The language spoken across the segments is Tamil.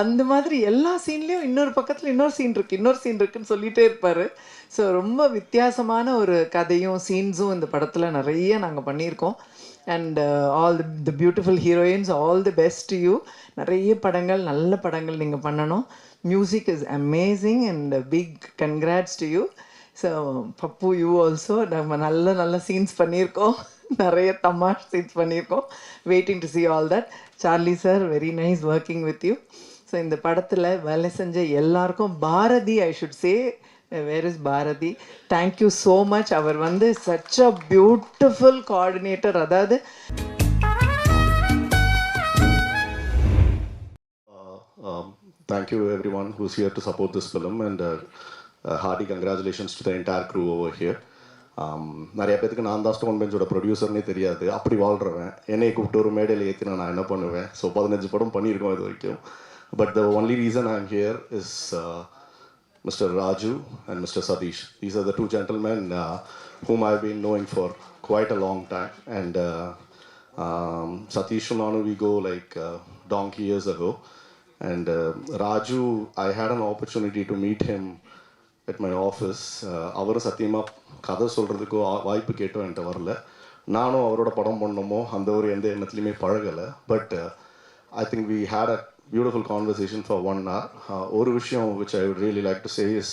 அந்த மாதிரி எல்லா சீன்லேயும் இன்னொரு பக்கத்தில் இன்னொரு சீன் இருக்குது இன்னொரு சீன் இருக்குன்னு சொல்லிகிட்டே இருப்பார். ஸோ ரொம்ப வித்தியாசமான ஒரு கதையும் சீன்ஸும் இந்த படத்தில் நிறைய நாங்கள் பண்ணியிருக்கோம். And all the the beautiful heroines all the best you நிறைய படங்கள் நல்ல படங்கள் நீங்கள் பண்ணணும். Music is amazing and big congrats to you so Pappu you also நம்ம நல்ல நல்ல சீன்ஸ் பண்ணியிருக்கோம். நிறைய தமாஷ் சீன்ஸ் பண்ணியிருக்கோம். Waiting to see all that Charlie sir very nice working with you so இந்த படத்தில் வேலை செஞ்ச எல்லாருக்கும் Bharathi I should say where is Bharathi? Thank you so much அவர் வந்து சச் அ பியூட்டிஃபுல் கோஆர்டினேட்டர் அதாவது uh, um, thank you you one who's to support support this film and uh, uh, hearty congratulations to the entire um, நிறைய பேருக்கு நான் தான் ஸ்டோன் பெஞ்சோட ப்ரொடியூசர்னே தெரியாது. அப்படி வாழ்கிறவன் என்னை கூப்பிட்டு ஒரு மேடையில் ஏற்றினா நான் என்ன பண்ணுவேன்? ஸோ பதினஞ்சு படம் பண்ணியிருக்கோம் இது வரைக்கும். But the only reason I am here is Mr. Raju and Mr. Satish. These are the two gentlemen uh, whom I've been knowing for quite a long time. And uh, um, Satish and Anu, we go like uh, donkey years ago. And uh, Raju, I had an opportunity to meet him at my office. Uh, அவர் சத்தியமாக கதை சொல்கிறதுக்கோ வாய்ப்பு கேட்டோ என்கிட்ட வரல நானும் அவரோட படம் பண்ணணுமோ அந்த ஒரு எந்த எண்ணத்துலையுமே பழகலை but I think we had a beautiful conversation for one hour. Uh, ஒரு விஷயம் which I would really like to say is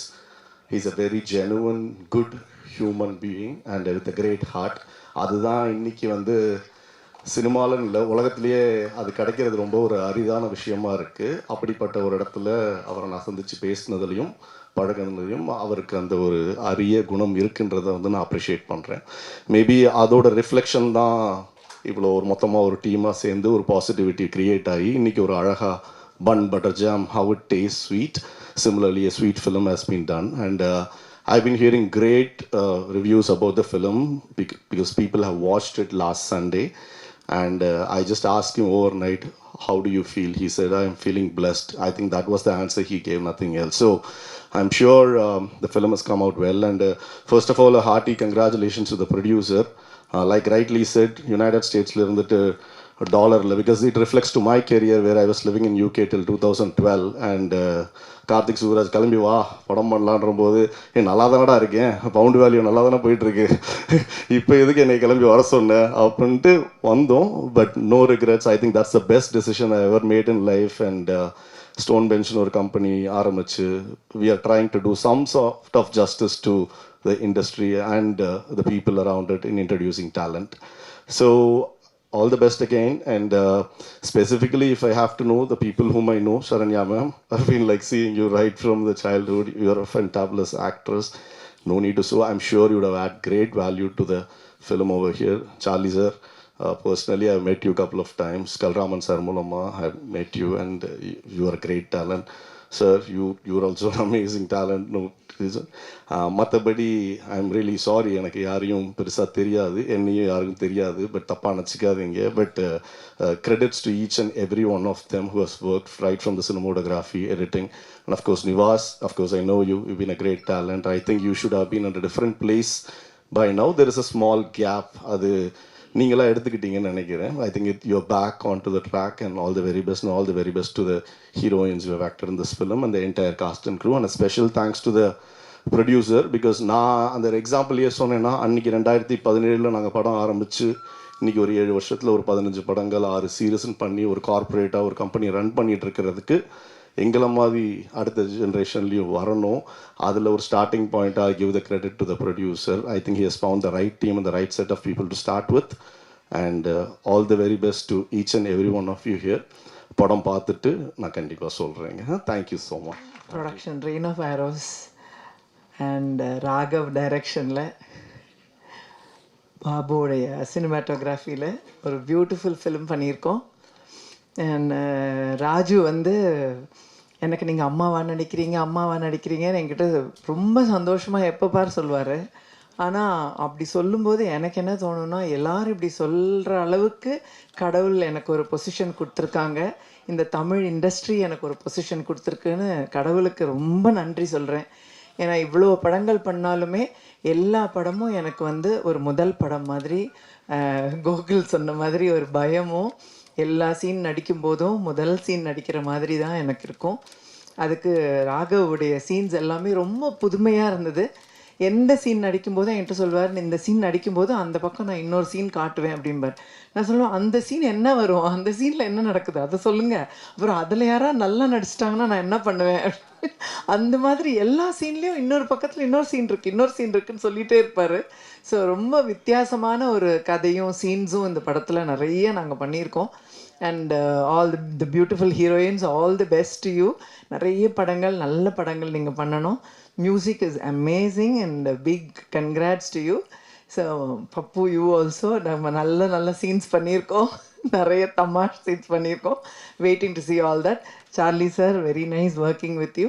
he's a very genuine, good human being and with a great heart அதுதான் இன்னைக்கு வந்து சினிமாலன்னு இல்லை உலகத்திலேயே அது கிடைக்கிறது ரொம்ப ஒரு அரிதான விஷயமா இருக்குது அப்படிப்பட்ட ஒரு இடத்துல அவரை நான் சந்தித்து பேசினதுலையும் பழகினதுலையும் அவருக்கு அந்த ஒரு அரிய குணம் இருக்குன்றதை வந்து நான் அப்ரிஷியேட் பண்ணுறேன் மேபி அதோட ரிஃப்ளெக்ஷன் தான் இவ்வளோ ஒரு மொத்தமாக ஒரு டீமாக சேர்ந்து ஒரு பாசிட்டிவிட்டி க்ரியேட் ஆகி இன்றைக்கி ஒரு அழகாக bun butter jam how it taste sweet similarly a sweet film has been done and uh, I've been hearing great uh, reviews about the film bec- because people have watched it last Sunday and uh, I just asked him overnight how do you feel he said I am feeling blessed I think that was the answer he gave nothing else so I'm sure um, the film has come out well and uh, first of all a hearty congratulations to the producer Like rightly said said United இருந்துட்டு டாலரில் because it reflects to my career where I was living in UK till two thousand twelve and Karthik Sooraj கிளம்பி வா படம் பண்ணலான்ற போது ஏ நல்லா தானடா இருக்கேன் பவுண்ட் வேல்யூ நல்லா தானே போயிட்டுருக்கு இப்போ எதுக்கு என்னை கிளம்பி வர சொன்னேன் அப்படின்ட்டு வந்தோம் but no regrets I think that's the best decision I ever made in life and stone பெஞ்ச்னு ஒரு கம்பெனி ஆரம்பிச்சு we are trying to do some sort of justice to the industry and the people around it in introducing talent so all the best again. And uh, specifically if i have to know the people whom i know sharanya ma'am i've been like seeing you right from the childhood. You're a fantabulous actress. No need to so i'm sure you would have had great value to the film over here. Charlie sir uh, personally i've met you a couple of times. Kalraman sir mulama i've met you and uh, you are a great talent sir you you're also an amazing talent. No reason மற்றபடி ஐ எம் ரியலி சாரி எனக்கு யாரையும் பெருசாக தெரியாது. என்னையும் யாருக்கும் தெரியாது. பட் தப்பாக நினச்சிக்காதீங்க. But credits to each and every one of them who has work right from the cinematography editing and of course Nivas of course I know you you been a great talent I think you should have been at different place by now there is a small gap அது நீங்களாம் எடுத்துக்கிட்டீங்கன்னு நினைக்கிறேன். I think it you're back on to the track and all the very best all the very best to the heroines you actor in this film and the entire cast and crew and special thanks to the producer because நான் அந்த எக்ஸாம்பிள் ஏன் சொன்னேன்னா அன்றைக்கி ரெண்டாயிரத்தி பதினேழில் நாங்கள் படம் ஆரம்பித்து இன்றைக்கி ஒரு ஏழு வருஷத்தில் ஒரு பதினஞ்சு படங்கள் ஆறு சீரியஸ்ன்னு பண்ணி ஒரு கார்ப்பரேட்டாக ஒரு கம்பெனி ரன் பண்ணிகிட்டு இருக்கிறதுக்கு எங்களை மாதிரி அடுத்த ஜென்ரேஷன்லேயும் வரணும். அதில் ஒரு ஸ்டார்டிங் பாயிண்ட்டாக give the credit to the producer I think he has found the right team அந்த right set of people to start with and all the very best to each and every one of you here படம் பார்த்துட்டு நான் கண்டிப்பாக சொல்கிறேங்க thank you so much production rain of arrows and Raghav டைரக்ஷனில் பாபுவோடைய சினிமாட்டோகிராஃபியில் ஒரு பியூட்டிஃபுல் ஃபிலிம் பண்ணியிருக்கோம். ராஜு uh, வந்து எனக்கு நீங்கள் அம்மாவா நடிக்கிறீங்க அம்மாவா நடிக்கிறீங்கன்னு என்கிட்ட ரொம்ப சந்தோஷமாக எப்போ பார் சொல்லுவார் ஆனால் அப்படி சொல்லும்போது எனக்கு என்ன தோணுன்னா எல்லாரும் இப்படி சொல்கிற அளவுக்கு கடவுள் எனக்கு ஒரு பொசிஷன் கொடுத்துருக்காங்க. இந்த தமிழ் இண்டஸ்ட்ரி எனக்கு ஒரு பொசிஷன் கொடுத்துருக்குன்னு கடவுளுக்கு ரொம்ப நன்றி சொல்கிறேன் ஏன்னா இவ்வளோ படங்கள் பண்ணாலுமே எல்லா படமும் எனக்கு வந்து ஒரு முதல் படம் மாதிரி கோகுல் சொன்ன மாதிரி ஒரு பயமும் எல்லா சீன் நடிக்கும் போதும் முதல் சீன் நடிக்கிற மாதிரி தான் எனக்கு இருக்கும். அதுக்கு ராகவுடைய சீன்ஸ் எல்லாமே ரொம்ப புதுமையாக இருந்தது. எந்த சீன் நடிக்கும்போது என்கிட்ட சொல்வார் இந்த சீன் நடிக்கும்போது அந்த பக்கம் நான் இன்னொரு சீன் காட்டுவேன் அப்படிம்பார். நான் சொல்லுவேன் அந்த சீன் என்ன வரும்? அந்த சீனில் என்ன நடக்குது? அதை சொல்லுங்கள் அப்புறம் அதில் யாராவது நல்லா நடிச்சிட்டாங்கன்னா நான் என்ன பண்ணுவேன்? அந்த மாதிரி எல்லா சீன்லேயும் இன்னொரு பக்கத்தில் இன்னொரு சீன் இருக்குது இன்னொரு சீன் இருக்குன்னு சொல்லிகிட்டே இருப்பார். ஸோ ரொம்ப வித்தியாசமான ஒரு கதையும் சீன்ஸும் இந்த படத்தில் நிறைய நாங்கள் பண்ணியிருக்கோம். And all the the beautiful heroines all the best you நிறைய படங்கள் நல்ல படங்கள் நீங்கள் பண்ணணும். Music is amazing and big congrats to you so Pappu you also நம்ம நல்ல நல்ல சீன்ஸ் பண்ணியிருக்கோம். நிறைய தமாஷ் சீன்ஸ் பண்ணியிருக்கோம். Waiting to see all that Charlie sir very nice working with you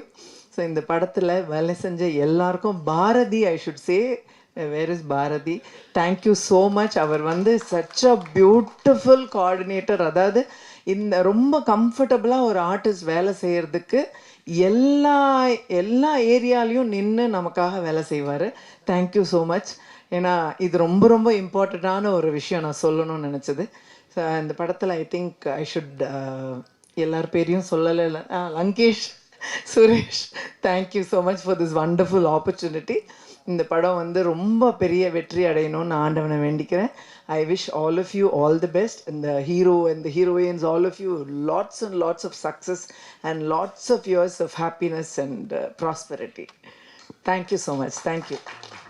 so இந்த படத்தில் வேலை செஞ்ச எல்லாருக்கும் Bharathi I should say where is Bharathi? Thank you so much அவர் வந்து சச் அ பியூட்டிஃபுல் கோஆர்டினேட்டர் அதாவது இந்த ரொம்ப கம்ஃபர்டபுளாக ஒரு ஆர்டிஸ்ட் வேலை செய்கிறதுக்கு எல்லா எல்லா ஏரியாலையும் நின்று நமக்காக வேலை செய்வார். தேங்க்யூ ஸோ மச் ஏன்னா இது ரொம்ப ரொம்ப இம்பார்ட்டண்ட்டான ஒரு விஷயம் நான் சொல்லணும்னு நினச்சது. ஸோ இந்த படத்தில் ஐ திங்க் ஐ ஷுட் எல்லார் பேரையும் சொல்லலை. இல்லை. Lankesh Suresh thank you so much for this wonderful opportunity இந்த படம் வந்து ரொம்ப பெரிய வெற்றி அடையணும்னு ஆண்டவனை வேண்டிக்கிறேன். I wish all of you all the best இந்த hero and heroines all of you lots and lots of success and lots of years of happiness and prosperity thank you so much thank you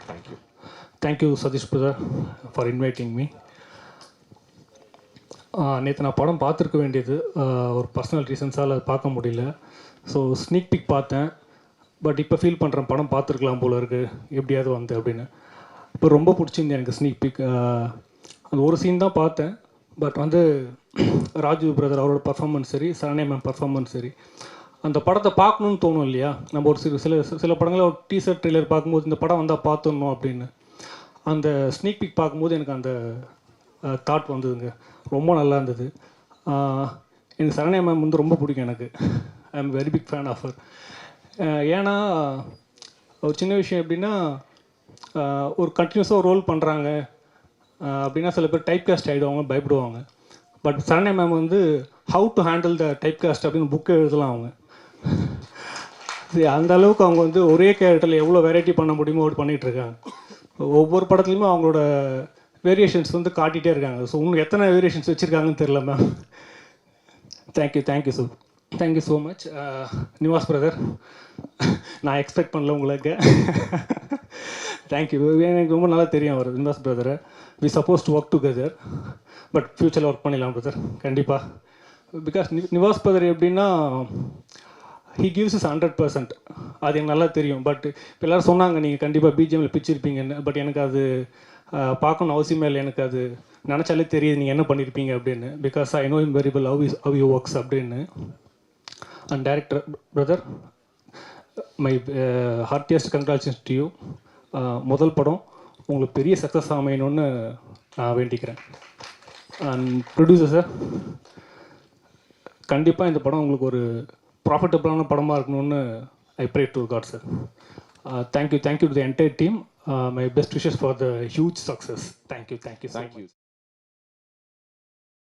thank you thank you Sathish brother for inviting me நேற்று நான் படம் பார்த்துருக்க வேண்டியது uh, ஒரு பர்சனல் ரீசன்ஸால் அது பார்க்க முடியல. ஸோ ஸ்னீக் பிக் பார்த்தேன். பட் இப்போ ஃபீல் பண்ணுறேன் படம் பார்த்துருக்கலாம் போல இருக்குது எப்படியாவது வந்து அப்படின்னு. இப்போ ரொம்ப பிடிச்சிருந்தது எனக்கு ஸ்னீக் பிக் அந்த ஒரு சீன் தான் பார்த்தேன். பட் வந்து ராஜு பிரதர் அவரோட பர்ஃபார்மன்ஸ் சரி சரணே மேம் பர்ஃபார்மன்ஸ் சரி. அந்த படத்தை பார்க்கணுன்னு தோணும் இல்லையா? நம்ம ஒரு சில சில சில படங்களை ஒரு டீசர் ட்ரெய்லர் பார்க்கும்போது இந்த படம் வந்தால் பார்த்துடணும் அப்படின்னு. அந்த ஸ்னீக் பிக் பார்க்கும்போது எனக்கு அந்த தாட் வந்ததுங்க. ரொம்ப நல்லா இருந்தது. எனக்கு சரண்யா மேம் வந்து ரொம்ப பிடிக்கும் எனக்கு. I am very big fan of ஏன்னா ஒரு சின்ன விஷயம் எப்படின்னா ஒரு கண்டினியூஸாக ரோல் பண்ணுறாங்க அப்படின்னா சில பேர் டைப் காஸ்ட் ஆகிடுவாங்க பயப்படுவாங்க. பட் சரண்யா மேம் வந்து how to handle the type cast அப்படின்னு புக்கை எழுதலாம் அவங்க. அந்த அளவுக்கு அவங்க வந்து ஒரே கேரக்டரில் எவ்வளோ வெரைட்டி பண்ண முடியுமோ அப்படி பண்ணிகிட்டு இருக்காங்க. ஒவ்வொரு படத்துலையுமே அவங்களோட வேரியேஷன்ஸ் வந்து காட்டிகிட்டே இருக்காங்க. ஸோ இன்னும் எத்தனை வேரியேஷன்ஸ் வச்சுருக்காங்கன்னு தெரில ma'am thank you thank you so thank you so much Nivas brother நான் எக்ஸ்பெக்ட் பண்ணல உங்களுக்கு. தேங்க்யூ எனக்கு ரொம்ப நல்லா தெரியும் அவர் Nivas பிரதரை we suppose to work together but ஃப்யூச்சரில் ஒர்க் பண்ணிடலாம் பிரதர் கண்டிப்பாக பிகாஸ் நிவாஸ் பிரதர் எப்படின்னா he gives is hundred percent அது எனக்கு நல்லா தெரியும். பட் இப்போ எல்லோரும் சொன்னாங்க நீங்கள் கண்டிப்பாக பிஜிஎம்மில் பிச்சிருப்பீங்கன்னு. பட் எனக்கு அது பார்க்கணும் அவசியமே இல்லை. எனக்கு அது நினச்சாலே தெரியுது நீங்கள் என்ன பண்ணியிருப்பீங்க அப்படின்னு. Because I know him variable how is how you works அப்படின்னு. And director brother my heartiest congratulation to you முதல் படம் உங்களுக்கு பெரிய சக்ஸஸ் அமையணும்னு நான் வேண்டிக்கிறேன். அண்ட் ப்ரொடியூசர் சார் கண்டிப்பாக இந்த படம் உங்களுக்கு ஒரு ப்ராஃபிட்டபிளான படமாக இருக்கணும்னு I pray to God sir thank you thank you to the entire team my best wishes for the huge success thank you thank you thank you